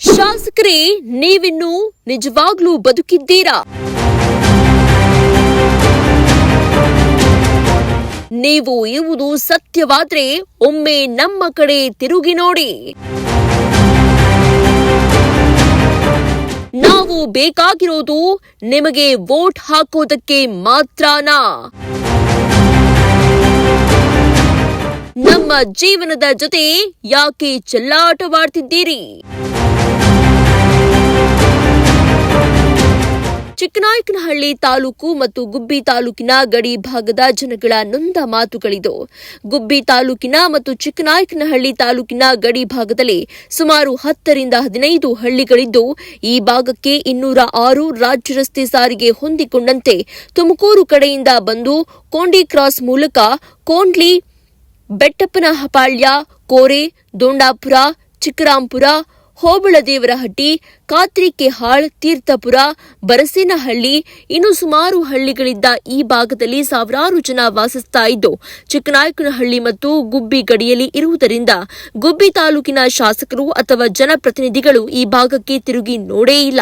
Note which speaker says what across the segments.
Speaker 1: ಶಾಸಕರೇ, ನೀವಿನ್ನು ನಿಜವಾಗ್ಲೂ ಬದುಕಿದ್ದೀರಾ? ನೀವು ಇರುವುದು ಸತ್ಯವಾದ್ರೆ ಒಮ್ಮೆ ನಮ್ಮ ಕಡೆ ತಿರುಗಿ ನೋಡಿ. ನಾವು ಬೇಕಾಗಿರೋದು ನಿಮಗೆ ವೋಟ್ ಹಾಕೋದಕ್ಕೆ ಮಾತ್ರನಾ? ನಮ್ಮ ಜೀವನದ ಜೊತೆ ಯಾಕೆ ಚೆಲ್ಲಾಟವಾಡ್ತಿದ್ದೀರಿ? ಚಿಕ್ಕನಾಯಕನಹಳ್ಳಿ ತಾಲೂಕು ಮತ್ತು ಗುಬ್ಬಿ ತಾಲೂಕಿನ ಗಡಿ ಭಾಗದ ಜನಗಳ ನೊಂದ ಮಾತುಗಳಿದು. ಗುಬ್ಬಿ ತಾಲೂಕಿನ ಮತ್ತು ಚಿಕ್ಕನಾಯಕನಹಳ್ಳಿ ತಾಲೂಕಿನ ಗಡಿ ಭಾಗದಲ್ಲಿ ಸುಮಾರು ಹತ್ತರಿಂದ ಹದಿನೈದು ಹಳ್ಳಿಗಳಿದ್ದು, ಈ ಭಾಗಕ್ಕೆ ಇನ್ನೂರ ಆರು ರಾಜ್ಯ ರಸ್ತೆ ಸಾರಿಗೆ ಹೊಂದಿಕೊಂಡಂತೆ ತುಮಕೂರು ಕಡೆಯಿಂದ ಬಂದು ಕೋಂಡಿ ಕ್ರಾಸ್ ಮೂಲಕ ಕೋಂಡ್ಲಿ, ಬೆಟ್ಟಪ್ಪನಹಪಾಳ್ಯ, ಕೋರೆ, ದೊಂಡಾಪುರ, ಚಿಕ್ಕರಾಂಪುರ ಹೋಬಳದೇವರಹಟ್ಟಿ ಕಾತ್ರಿಕೆಹಾಳ್ ತೀರ್ಥಪುರ, ಬರಸೇನಹಳ್ಳಿ, ಇನ್ನು ಸುಮಾರು ಹಳ್ಳಿಗಳಿದ್ದ ಈ ಭಾಗದಲ್ಲಿ ಸಾವಿರಾರು ಜನ ವಾಸಿಸ್ತಾ ಇದ್ದು, ಚಿಕ್ಕನಾಯಕನಹಳ್ಳಿ ಮತ್ತು ಗುಬ್ಬಿ ಗಡಿಯಲ್ಲಿ ಇರುವುದರಿಂದ ಗುಬ್ಬಿ ತಾಲೂಕಿನ ಶಾಸಕರು ಅಥವಾ ಜನಪ್ರತಿನಿಧಿಗಳು ಈ ಭಾಗಕ್ಕೆ ತಿರುಗಿ ನೋಡೇ ಇಲ್ಲ.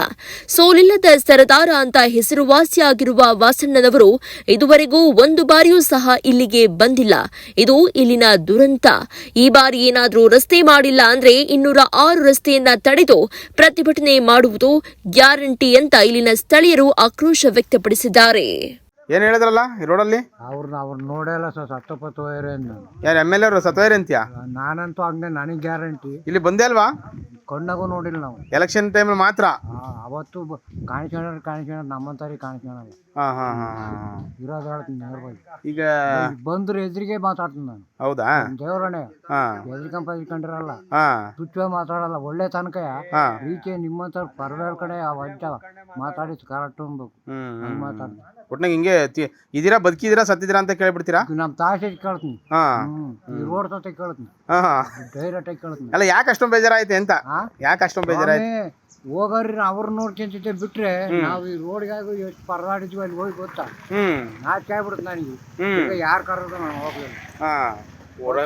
Speaker 1: ಸೋಲಿಲ್ಲದ ಸರದಾರ ಅಂತ ಹೆಸರುವಾಸಿಯಾಗಿರುವ ವಾಸಣ್ಣನವರು ಇದುವರೆಗೂ ಒಂದು ಬಾರಿಯೂ ಸಹ ಇಲ್ಲಿಗೆ ಬಂದಿಲ್ಲ. ಇದು ಇಲ್ಲಿನ ದುರಂತ. ಈ ಬಾರಿ ಏನಾದರೂ ರಸ್ತೆ ಮಾಡಿಲ್ಲ ಅಂದ್ರೆ ಇನ್ನೂರ ಆರು ರಸ್ತೆಯನ್ನ ತಡೆದು ಪ್ರತಿಭಟನೆ ಮಾಡುವುದು ಗ್ಯಾರಂಟಿ ಅಂತ ಇಲ್ಲಿನ ಸ್ಥಳೀಯರು ಆಕ್ರೋಶ ವ್ಯಕ್ತಪಡಿಸಿದ್ದಾರೆ.
Speaker 2: ಏನು ಹೇಳಿದ್ರಲ್ಲ ಈ ರೋಡಲ್ಲಿ
Speaker 3: ಅವ್ರನ್ನ ಅವ್ರು ನೋಡಲ್ಲ ಸರ್ ಸತ್ತಪತ್ತು
Speaker 2: ಯಾರು ಎಂ ಎಲ್ ಎರು ಸತ್ವೈರ್ ಅಂತ್ಯಾ?
Speaker 3: ನಾನಂತೂ ಹಂಗೆ ನನಗೆ ಗ್ಯಾರಂಟಿ.
Speaker 2: ಇಲ್ಲಿ ಬಂದೇ ಅಲ್ವಾ?
Speaker 3: ಕಣ್ಣಾಗೂ ನೋಡಿಲ್ಲ ನಾವು.
Speaker 2: ಎಲೆಕ್ಷನ್ ಟೈಮ್ ಮಾತ್ರ?
Speaker 3: ಆ, ಅವತ್ತು ಕಾಣಿಸ್ಕೊಂಡ್ರೆ ಕಾಣಿಸ್ಕೊಂಡ್ರೆ ನಮ್ಮಂತಾರಿ ಕಾಣಿಸ್ಕೊಳಲ್ಲ
Speaker 2: ಹಾಂ ಹಾಂ ಹಾಂ ಹಾಂ.
Speaker 3: ಇರೋದು ಹೇಳ್ತೀನಿ ನೇರವಾಗಿ
Speaker 2: ಈಗ
Speaker 3: ಬಂದ್ರೆ ಎದುರಿಗೆ ಮಾತಾಡ್ತೀನಿ ನಾನು.
Speaker 2: ಹೌದಾ?
Speaker 3: ದೇವರಣೆ
Speaker 2: ಹಾಂ.
Speaker 3: ಎದ್ರಿಕಂಪ ಇದ್ಕೊಂಡಿರಲ್ಲ
Speaker 2: ಹಾಂ.
Speaker 3: ತುಚ್ಚ ಮಾತಾಡಲ್ಲ ಒಳ್ಳೆ ತನಕ.
Speaker 2: ಹಾಂ.
Speaker 3: ರೀತಿ ನಿಮ್ಮಂತ ಪರವೇಳ ಕಡೆ ಆ ವಜ್ಜ. ಮಾತಾಡಿ ಕರೆಕ್ಟ್ ಅನ್ಬೇಕು ಹಂಗೆ ಮಾತಾಡ್ತೀನಿ
Speaker 2: ಒಟ್ನಾಗ ಹಿಂಗೆ ತಿ- ಇದೀರಾ ಬದುಕಿದೀರಾ ಸತ್ತಿದ್ದೀರಾ ಅಂತ ಕೇಳ್ಬಿಡ್ತೀರಾ?
Speaker 3: ನಮ್ಮ ತಾಸೆ ಕೇಳ್ತೀನಿ.
Speaker 2: ಹಾಂ.
Speaker 3: ಹ್ಮ್. ಈ ರೋಡ್ ತೋಟ ಕೇಳ್ತೀನಿ.
Speaker 2: ಹಾಂ. ಹಾಂ
Speaker 3: ಡೈರೆಕ್ಟ್ ಆಗಿ ಕೇಳ್ತೀನಿ.
Speaker 2: ಅಲ್ಲ ಯಾಕೆ ಅಷ್ಟೊಂದು ಬೇಜಾರಾಯ್ತು ಅಂತ
Speaker 3: ಆ?
Speaker 2: ಯಾಕೆ ಅಷ್ಟೊಂದು ಬೇಜಾರಾಯ್ತು?
Speaker 3: ಹೋಗೋರಿ ಅವ್ರು ನೋಡ್ಕೊಂತಿದ್ದೆ ಬಿಟ್ರೆ ನಾವು ಈ ರೋಡ್ಗಾಗ ಎಷ್ಟು ಪರದಾಡಿದ್ವಿ ಅಲ್ಲಿ ಹೋಗಿ ಗೊತ್ತಾ? ನಾಚಿಕೆ ಆಗ್ಬಿಡುತ್ತೆ ನನಗೆ. ಈಗ ಯಾರು ಕರೆದ್ರು ನಾನು ಹೋಗ್ಲಿಲ್ಲ.
Speaker 2: ಹಾಂ.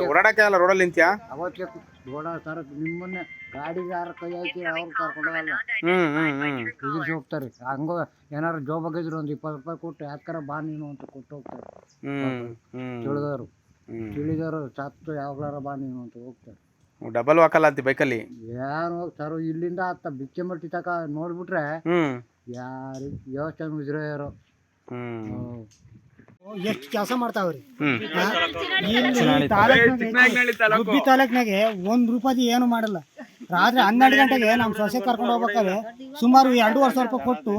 Speaker 2: ಓಡಾಡಕ್ಕೆ ಅಲ್ಲ ರೋಡಲ್ಲಿ ನಿಂತ್ಯಾ?
Speaker 3: ಅವತ್ತೇ ರೋಡ ತರ ನಿಮ್ಮನ್ನೇ ಗಾಡಿ ಯಾರ ಕೈ ಹಾಕಿ ಅವ್ರು ಕರ್ಕೊಂಡೋಗಲ್ಲ
Speaker 2: ಹ್ಞೂ ಹ್ಞೂ ಹ್ಞೂ
Speaker 3: ಎದುರಿಸಿ ಹೋಗ್ತಾರೆ. ಹಂಗ ಏನಾರು ಜೋಬಾಗಿದ್ರು ಒಂದು ಇಪ್ಪತ್ತು ರೂಪಾಯಿ ಕೊಟ್ಟು ಯಾಕಾರ ಬಾ ನೀನು ಅಂತ ಕೊಟ್ಟು ಹೋಗ್ತಾರೆ.
Speaker 2: ಹ್ಞೂ ಹ್ಞೂ
Speaker 3: ತಿಳಿದವರು. ತಿಳಿದವರು ಸತ್ತು ಯಾವಾಗ್ಲಾರ ಬಾ ನೀನು ಅಂತ ಹೋಗ್ತಾರೆ.
Speaker 2: ಡಬಲ್ ವಾಕಲ್ಲ ಅಂತಿ ಬೈಕಲ್ಲಿ
Speaker 3: ಯಾರು ಹೋಗ್ತಾರೋ ಇಲ್ಲಿಂದ ಆತ ಬಿಚ್ಚೆ ಮಟ್ಟಿ ತಕ ನೋಡ್ಬಿಟ್ರೆ
Speaker 2: ಯಾರು
Speaker 3: ಯಾರಿಗೆ ಯೋಚನೆ ಇದ್ರೆ ಯಾರೋ
Speaker 2: ಹ್ಞೂ
Speaker 4: ಎಷ್ಟು ಕೆಲಸ ಮಾಡ್ತಾವ್ರಿ? ಇಲ್ಲಿ ತಾಲೂಕ್ನಾಗೆ ಗುಬ್ಬಿ ತಾಲೂಕ್ನಾಗೆ ಒಂದ್ ರೂಪಾಯಿ ಏನು ಮಾಡಲ್ಲ. ರಾತ್ರಿ ಹನ್ನೆರಡು ಗಂಟೆಗೆ ನಮ್ಮ ಸೊಸೆ ಕರ್ಕೊಂಡು ಹೋಗ್ಬೇಕಾದ್ರೆ ಸುಮಾರು ಎರಡೂವರೆ ಸಾವಿರ ರೂಪಾಯಿ ಕೊಟ್ಟು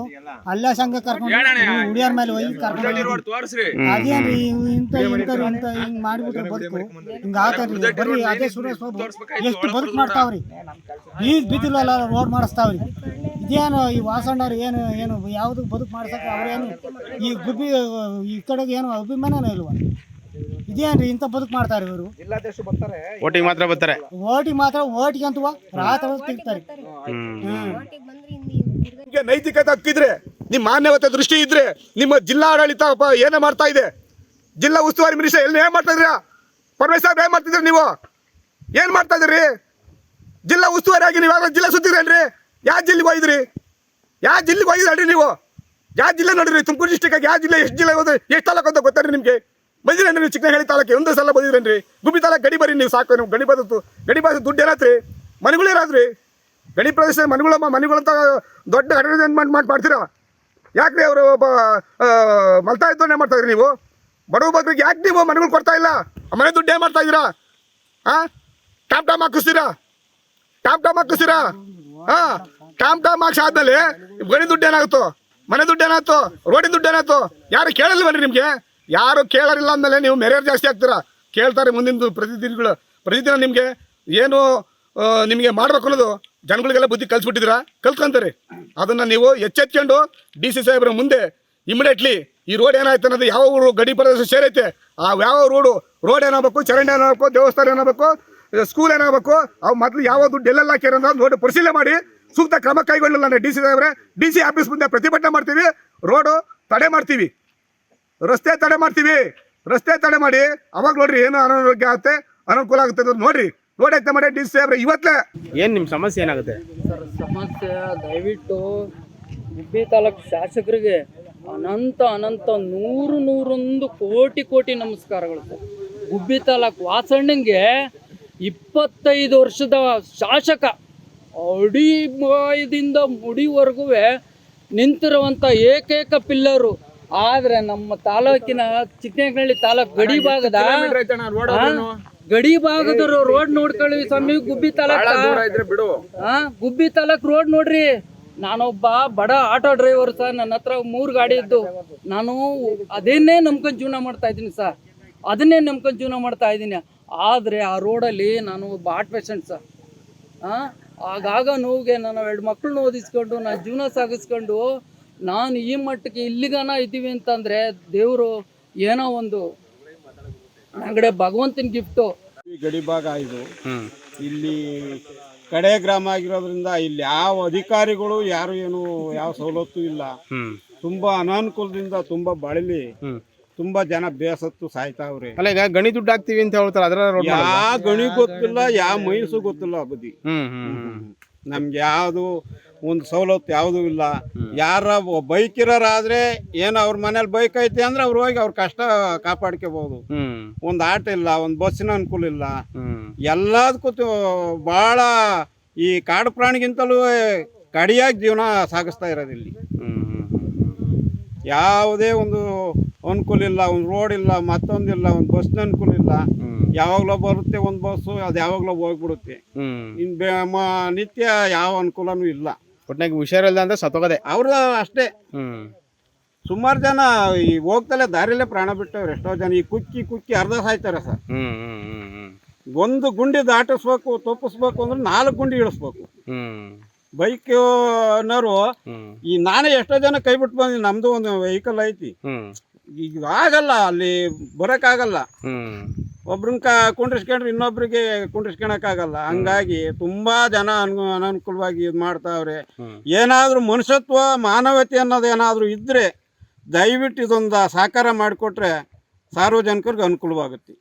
Speaker 4: ಅಲ್ಲೇ ಸಂಘ ಕರ್ಕೊಂಡು ಹುಡಿಯರ್ ಮೇಲೆ ಹೋಗಿ ಕರ್ಕೊಂಡು. ಅದೇನ್ರಿ ಇಂಥವ್ರು ಇಂಥ ಹಿಂಗ್ ಮಾಡ್ಬಿಟ್ರೆ ಬದುಕು. ಹಿಂಗ ಆತ ಬರ್ರಿ ಅದೇ ಸುರೇಶ್ ಬಾಬು ಎಷ್ಟು ಬದುಕು ಮಾಡ್ತಾವ್ರಿ. ಈಗ ಬಿದ್ದಿಲ್ಲ ರೋಡ್ ಮಾಡಿಸ್ತಾವ್ರಿ. ಇದೇನು ಈ ವಾಸಣ್ಣವ್ರು ಏನು ಏನು ಯಾವುದು ಬದುಕು ಮಾಡ್ಸಕ್ಕೆ ಅವ್ರೇನು ಈ ಗುಬ್ಬಿ ಈ ಕಡೆಗೆ ಏನು ಅಭಿಮಾನನೇ ಇಲ್ವಾ? ಇದೇನ್ರಿ ಇಂತ ಬದುಕು ಮಾಡ್ತಾರೆ ಇವರು?
Speaker 2: ಓಟಿಗೆ ಮಾತ್ರ ಬರ್ತಾರೆ.
Speaker 4: ಓಟಿಗೆ ಮಾತ್ರ ಓಟಿಗೆ ಅಂತವ ರಾತ್ರಿ ಹೊತ್ತು
Speaker 5: ನಿಮ್ಗೆ ನೈತಿಕತೆ ಹಕ್ಕಿದ್ರೆ ನಿಮ್ಮ ಮಾನ್ಯವತೆ ದೃಷ್ಟಿ ಇದ್ರೆ ನಿಮ್ಮ ಜಿಲ್ಲಾ ಆಡಳಿತ ಪ- ಏನೇ ಮಾಡ್ತಾ ಇದೆ? ಜಿಲ್ಲಾ ಉಸ್ತುವಾರಿ ಮಿನಿಸ್ಟರ್ ಎಲ್ಲಿ ಏನ್ ಮಾಡ್ತಾ ಇದ್ರಾ ಪರಮೇಶ್ವರ್ ಏನ್ ಮಾಡ್ತಿದ್ರಿ ನೀವು? ಏನ್ ಮಾಡ್ತಾ ಇದ್ರಿ ಜಿಲ್ಲಾ ಉಸ್ತುವಾರಿ ಆಗಿ ನೀವು ಜಿಲ್ಲಾ ಸುತ್ತಿದ್ರೇನ್ರಿ? ಯಾವ ಜಿಲ್ಲೆಗೆ ಹೋಗಿದ್ರಿ? ಯಾವ ಜಿಲ್ಲೆಗೆ ಹೋಗಿದ್ರಿ ನೀವು? ಯಾವ ಜಿಲ್ಲೆ ನೋಡಿದ್ರಿ ತುಮಕೂರು ಡಿಸ್ಟಿಕ್ ಯಾವ ಜಿಲ್ಲೆ ಎಷ್ಟು ಜಿಲ್ಲೆ ಹೋದ್ರೆ ಎಷ್ಟು ತಾಲೂಕು ಅಂತ ಗೊತ್ತಾರಿ ನಿಮ್ಗೆ? ಬಂದಿರೇನ್ರಿ ನೀವು ಚಿಕ್ಕನಹಳ್ಳಿ ತಾಲೂಕು ಒಂದು ಸಲ ಬಂದಿರೇನ್ರಿ ಗುಬ್ಬಿ ತಾಲೂಕು ಗಡಿ ಬರೀ ನೀವು ಸಾಕು, ನೀವು ಗಡಿ ಬದತ್ತು ಗಡಿ ಬಾದ ದುಡ್ಡು ಏನಾತ್ರಿ? ಮನೆಗಳು ಏನಾದ್ರಿ ಗಡಿ ಪ್ರದೇಶ ಮನೆಗಳ ಮನೆಗಳಂತ ದೊಡ್ಡ ಅಡ್ವರ್ಟೈಸ್ಮೆಂಟ್ ಮಾಡಿ ಮಾಡ್ತೀರಾ? ಯಾಕ್ರಿ ಅವರು ಒಬ್ಬ ಮಲ್ತಾ ಮಾಡ್ತಾ ಇದ್ರಿ ನೀವು? ಬಡವ ಬದ್ರಿಗೆ ಯಾಕೆ ನೀವು ಮನೆಗಳು ಕೊಡ್ತಾ ಇಲ್ಲ? ಮನೆ ದುಡ್ಡು ಏನು ಮಾಡ್ತಾ ಇದ್ದೀರಾ? ಹಾಂ ಟಾಪ್ ಟಾಮ್ ಹಾಕಿಸ್ತೀರಾ? ಟಾಪ್ ಟಾಮ್ ಹಾಕಿಸ್ತೀರಾ? ಹಾಂ ಟಾಮ್ ಟಾಮ್ ಹಾಕ್ಸಿ ಆದಮೇಲೆ ಗಣಿ ದುಡ್ಡು ಏನಾಗುತ್ತೋ? ಮನೆ ದುಡ್ಡು ಏನಾಯ್ತು ರೋಡಿನ ದುಡ್ಡು ಏನಾಯ್ತು ಯಾರು ಕೇಳಲ್ವನ್ರಿ ನಿಮಗೆ? ಯಾರು ಕೇಳೋರಿಲ್ಲ ಅಂದಮೇಲೆ ನೀವು ಮೆರೆಯರ್ ಜಾಸ್ತಿ ಆಗ್ತೀರಾ? ಕೇಳ್ತಾರೆ ಮುಂದಿನ ಪ್ರತಿದಿನಗಳು ಪ್ರತಿದಿನ ನಿಮಗೆ ಏನು ನಿಮಗೆ ಮಾಡ್ಬೇಕು ಅನ್ನೋದು ಜನಗಳಿಗೆಲ್ಲ ಬುದ್ಧಿ ಕಲ್ಸ್ಬಿಟ್ಟಿದ್ದೀರಾ? ಕಲ್ತ್ಕೊಂತಾರೆ ಅದನ್ನು ನೀವು ಎಚ್ಚೆತ್ಕೊಂಡು ಡಿ ಸಿ ಸಾಹೇಬ್ರ ಮುಂದೆ ಇಮಿಡಿಯೇಟ್ಲಿ ಈ ರೋಡ್ ಏನಾಯ್ತು ಅನ್ನೋದು ಯಾವ ಊರು, ಗಡಿ ಪ್ರದೇಶ ಸೇರೈತೆ, ಆ ಯಾವ ರೋಡು ರೋಡ್ ಏನಾಗಬೇಕು, ಚರಂಡಿ ಏನಾಗಬೇಕು, ದೇವಸ್ಥಾನ ಏನಾಗಬೇಕು ಸ್ಕೂಲ್ ಏನಾಗಬೇಕು, ಅವು ಮೊದಲು ಯಾವ ದುಡ್ಡು ಎಲ್ಲೆಲ್ಲ ಹಾಕಿರೋದು ನೋಡಿ ಪರಿಶೀಲನೆ ಮಾಡಿ, ಸೂಕ್ತ ಕ್ರಮ ಕೈಗೊಳ್ಳಲ್ಲ ಡಿ ಸಿ ಸಾಹೇಬ್ರೆ. ಡಿ ಸಿ ಆಫೀಸ್ ಮುಂದೆ ಪ್ರತಿಭಟನೆ ಮಾಡ್ತೀವಿ ರೋಡು ತಡೆ ಮಾಡ್ತೀವಿ. ರಸ್ತೆ ತಡೆ ಮಾಡ್ತೀವಿ. ರಸ್ತೆ ತಡೆ ಮಾಡಿ. ಅವಾಗ ನೋಡ್ರಿ ಏನು ಅನಾರೋಗ್ಯ ಆಗುತ್ತೆ ಅನುಕೂಲ ಆಗುತ್ತೆ ಅಂತ ನೋಡ್ರಿ. ನೋಡಿ ಆಯ್ತಾ ಮಾಡಿ ಡಿ ಸಿ ಸಾಹೇಬ್ರೆ ಇವತ್ತೇ.
Speaker 2: ಏನು ನಿಮ್ಮ ಸಮಸ್ಯೆ ಏನಾಗುತ್ತೆ?
Speaker 6: ಸರ್ ಸಮಸ್ಯೆ ದಯವಿಟ್ಟು ಗುಬ್ಬಿ ತಾಲೂಕು ಶಾಸಕರಿಗೆ ಅನಂತ ಅನಂತ ನೂರು ನೂರೊಂದು ಕೋಟಿ ಕೋಟಿ ನಮಸ್ಕಾರಗಳು ಸರ್. ಗುಬ್ಬಿ ತಾಲೂಕು ವಾಸಣ್ಣಂಗೆ ಇಪ್ಪತ್ತೈದು ವರ್ಷದ ಶಾಸಕ ಅಡಿ ಬಾಯದಿಂದ ಮುಡಿವರೆಗೂ ನಿಂತಿರುವಂಥ ಏಕೈಕ ಪಿಲ್ಲರು ಆದರೆ ನಮ್ಮ ತಾಲೂಕಿನ ಚಿಕ್ಕನಹಳ್ಳಿ ತಾಲೂಕು ಗಡಿ ಭಾಗದ ಗಡಿ ಭಾಗದ ರೋಡ್ ನೋಡ್ಕೊಳ್ಳಿ ಸ್ವಾಮಿ ಗುಬ್ಬಿ ತಾಲೂಕು.
Speaker 7: ಬಿಡು.
Speaker 6: ಹಾ ಗುಬ್ಬಿ ತಾಲೂಕ್ ರೋಡ್ ನೋಡ್ರಿ. ನಾನೊಬ್ಬ ಬಡ ಆಟೋ ಡ್ರೈವರ್ ಸರ್ ನನ್ನ ಹತ್ರ ಮೂರು ಗಾಡಿ ಇದ್ದು. ನಾನು ಅದನ್ನೇ ನಂಬ್ಕೊಂಡು ಜೀವನ ಮಾಡ್ತಾ ಇದ್ದೀನಿ ಸರ್. ಅದನ್ನೇ ನಂಬ್ಕೊಂಡು ಜೀವನ ಮಾಡ್ತಾ ಇದ್ದೀನಿ. ಆದರೆ ಆ ರೋಡಲ್ಲಿ ನಾನು ಒಬ್ಬ ಹಾರ್ಟ್ ಪೇಷಂಟ್ ಸರ್. ಆಗಾಗ ನೋವಿಗೆ ನಾನು ಎರಡು ಮಕ್ಕಳನ್ನ ಓದಿಸ್ಕೊಂಡು ನಾನು ಜೀವನ ಸಾಗಿಸ್ಕೊಂಡು ನಾನು ಈ ಮಟ್ಟಕ್ಕೆ ಇಲ್ಲಿಗನ ಇದ್ದೀವಿ ಅಂತಂದರೆ ದೇವರು ಏನೋ ಒಂದು ನಂಗಡೆ ಭಗವಂತನ ಗಿಫ್ಟು
Speaker 7: ಈ ಗಡಿ ಭಾಗ ಇದು. ಇಲ್ಲಿ ಕಡೆ ಗ್ರಾಮ ಆಗಿರೋದ್ರಿಂದ ಇಲ್ಲಿ ಯಾವ ಅಧಿಕಾರಿಗಳು ಯಾರು ಏನು ಯಾವ ಸವಲತ್ತು ಇಲ್ಲ. ತುಂಬಾ ಅನಾನುಕೂಲದಿಂದ ತುಂಬಾ ಬಳಲಿ ತುಂಬಾ ಜನ ಬೇಸತ್ತು ಸಾಯ್ತಾವ್ರಿ.
Speaker 2: ಅಲ್ಲ ಈಗ ಗಣಿ ದುಡ್ಡು ಹಾಕ್ತಿವಿ ಅಂತ ಹೇಳ್ತಾರೆ ಅದರ ರೋಡ್
Speaker 7: ಯಾವ ಗಣಿ ಗೊತ್ತಿಲ್ಲ ಯಾವ ಮೈಸು ಗೊತ್ತಿಲ್ಲ ಬದಿ. ನಮ್ಗೆ ಯಾವುದು ಒಂದು ಸವಲತ್ತು ಯಾವುದೂ ಇಲ್ಲ. ಯಾರ ಬೈಕ್ ಇರೋರಾದ್ರೆ ಏನು ಅವ್ರ ಮನೇಲಿ ಬೈಕ್ ಐತೆ ಅಂದ್ರೆ ಅವ್ರು ಹೋಗಿ ಅವ್ರ ಕಷ್ಟ ಕಾಪಾಡ್ಕೋಬಹುದು ಒಂದು ಆಟೋ ಇಲ್ಲ ಒಂದು ಬಸ್ಸಿನ ಅನುಕೂಲ ಇಲ್ಲ. ಎಲ್ಲದಕ್ಕೂ ಭಾಳ ಈ ಕಾಡು ಪ್ರಾಣಿಗಿಂತಲೂ ಕಡಿಯಾಗಿ ಜೀವನ ಸಾಗಿಸ್ತಾ ಇರೋದು ಇಲ್ಲಿ.
Speaker 2: ಹ್ಞೂ ಹ್ಞೂ
Speaker 7: ಯಾವುದೇ ಒಂದು ಅನುಕೂಲ ಇಲ್ಲ ಒಂದು ರೋಡ್ ಇಲ್ಲ ಮತ್ತೊಂದಿಲ್ಲ ಒಂದು ಬಸ್ನ ಅನುಕೂಲ ಇಲ್ಲ. ಯಾವಾಗಲೋ ಬರುತ್ತೆ ಒಂದು ಬಸ್ಸು ಅದು ಯಾವಾಗಲೋ ಹೋಗ್ಬಿಡುತ್ತೆ.
Speaker 2: ಇನ್
Speaker 7: ಇನ್ನು ಬೆ ಮ- ನಿತ್ಯ ಯಾವ ಅನುಕೂಲನೂ ಇಲ್ಲ.
Speaker 2: ಒಟ್ನಾಗ ಹುಷಾರಿಲ್ಲ ಅಂದ್ರೆ ಸತ್ತೋಗದೆ.
Speaker 7: ಅವ್ರ ಅಷ್ಟೇ. ಸುಮಾರು ಜನ ಈ ಹೋಗ್ತಲೇ ದಾರಿಲೇ ಪ್ರಾಣ ಬಿಟ್ಟವ್ರು ಎಷ್ಟೋ ಜನ. ಈ ಕುಕ್ಕಿ ಕುಕ್ಕಿ ಅರ್ಧ ಸಾಯ್ತಾರೆ ಸರ್. ಒಂದು ಗುಂಡಿ ದಾಟಿಸ್ಬೇಕು ತಪ್ಪಿಸ್ಬೇಕು ಅಂದ್ರೆ ನಾಲ್ಕು ಗುಂಡಿ ಇಳಿಸ್ಬೇಕು. ಬೈಕ್ ಅನ್ನೋರು ಈ ನಾನೇ ಎಷ್ಟೋ ಜನ ಕೈ ಬಿಟ್ಟು ಬಂದಿ ನಮ್ದು ಒಂದು ವೆಹಿಕಲ್ ಐತಿ. ಈಗ ಆಗಲ್ಲ ಅಲ್ಲಿ ಬರೋಕ್ಕಾಗಲ್ಲ
Speaker 2: ಆಗಲ್ಲ.
Speaker 7: ಒಬ್ರನ್ನ ಕ ಕುಂಡ್ರಿಸ್ಕೊಂಡ್ರೆ ಇನ್ನೊಬ್ರಿಗೆ ಕುಂಡ್ರಿಸ್ಕೊಳಕ್ಕಾಗಲ್ಲ ಹಂಗಾಗಿ ತುಂಬಾ ಜನ ಅನು ಅನನುಕೂಲವಾಗಿ ಇದು ಮಾಡ್ತಾವ್ರೆ. ಏನಾದ್ರೂ ಮನುಷ್ಯತ್ವ ಮಾನವತೆ ಅನ್ನೋದು ಏನಾದರೂ ಇದ್ರೆ ದಯವಿಟ್ಟು ಇದೊಂದು ಸಾಕಾರ ಮಾಡಿಕೊಟ್ರೆ ಸಾರ್ವಜನಿಕರಿಗೆ ಅನುಕೂಲವಾಗುತ್ತೆ.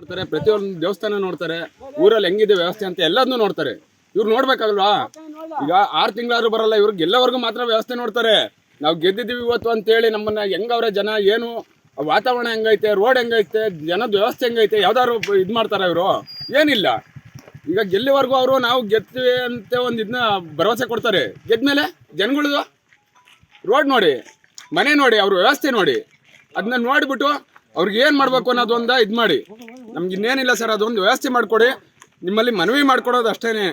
Speaker 8: ನೋಡ್ತಾರೆ ಪ್ರತಿಯೊಂದು ದೇವಸ್ಥಾನ ನೋಡ್ತಾರೆ ಊರಲ್ಲಿ ಹೆಂಗಿದೆ ವ್ಯವಸ್ಥೆ ಅಂತ ಎಲ್ಲದನ್ನೂ ನೋಡ್ತಾರೆ. ಇವ್ರು ನೋಡ್ಬೇಕಲ್ವಾ ಈಗ ಆರು ತಿಂಗಳಾದ್ರೂ ಬರಲ್ಲ, ಇವ್ರಿಗೆ ಎಲ್ಲವರೆಗೂ ಮಾತ್ರ ವ್ಯವಸ್ಥೆ ನೋಡ್ತಾರೆ. ನಾವು ಗೆದ್ದಿದ್ದೀವಿ ಇವತ್ತು ಅಂತೇಳಿ ನಮ್ಮನ್ನ ಹೆಂಗವ್ರೆ ಜನ, ಏನು ವಾತಾವರಣ ಹೆಂಗೈತೆ, ರೋಡ್ ಹೆಂಗೈತೆ, ಜನದ ವ್ಯವಸ್ಥೆ ಹೆಂಗೈತೆ, ಯಾವ್ದಾದ್ರು ಇದು ಮಾಡ್ತಾರ ಇವರು? ಏನಿಲ್ಲ. ಈಗ ಗೆಲ್ಲಿವರೆಗೂ ಅವರು ನಾವು ಗೆದ್ತೀವಿ ಅಂತ ಒಂದು ಇದನ್ನ ಭರವಸೆ ಕೊಡ್ತಾರೆ. ಗೆದ್ಮೇಲೆ ಜನಗಳದು ರೋಡ್ ನೋಡಿ, ಮನೆ ನೋಡಿ, ಅವ್ರ ವ್ಯವಸ್ಥೆ ನೋಡಿ. ಅದನ್ನ ನೋಡಿಬಿಟ್ಟು ಅವ್ರಿಗೆ ಏನು ಮಾಡಬೇಕು ಅನ್ನೋದೊಂದು ಇದು ಮಾಡಿ. ನಮ್ಗೆ ಇನ್ನೇನಿಲ್ಲ ಸರ್, ಅದೊಂದು ವ್ಯವಸ್ಥೆ ಮಾಡಿಕೊಡಿ. ನಿಮ್ಮಲ್ಲಿ ಮನವಿ ಮಾಡ್ಕೊಡೋದು ಅಷ್ಟೇನೆ.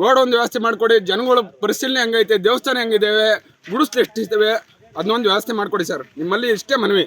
Speaker 8: ರೋಡ್ ಒಂದು ವ್ಯವಸ್ಥೆ ಮಾಡಿಕೊಡಿ, ಜನಗಳ ಪರಿಶೀಲನೆ ಹೆಂಗೈತೆ, ದೇವಸ್ಥಾನ ಹೆಂಗಿದ್ದೇವೆ ಗುಡಿಸ್ಲು ಎಷ್ಟಿದ್ದಾವೆ ಅದನ್ನೊಂದು ವ್ಯವಸ್ಥೆ ಮಾಡಿಕೊಡಿ ಸರ್. ನಿಮ್ಮಲ್ಲಿ ಇಷ್ಟೇ ಮನವಿ.